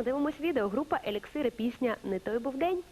ми дивимось відео. Група Еліксири, пісня Не той був день.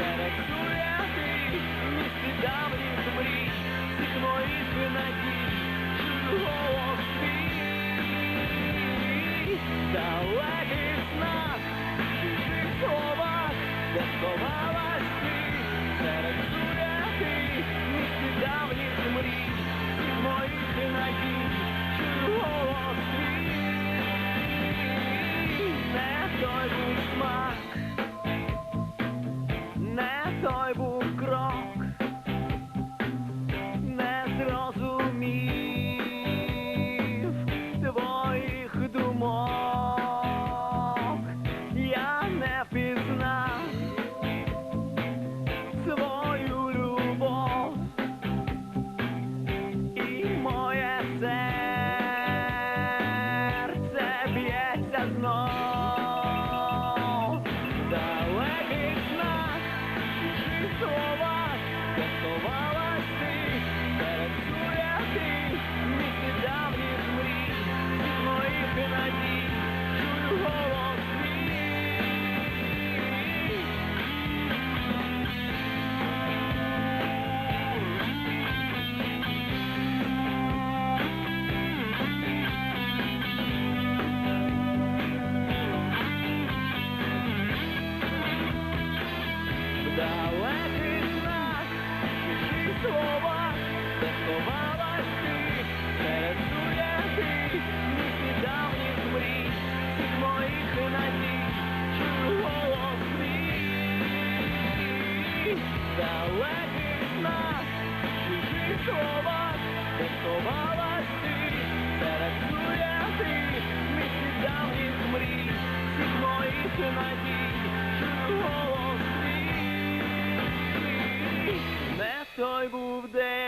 Городскую ты, не всегда в ритм речь, стекло из винодельни, живого спи. Далеких снах, словах, Заховалась ти, пересує ти, місці давніх мрій, всіх моїх надій, чую голос твій. Не той був день.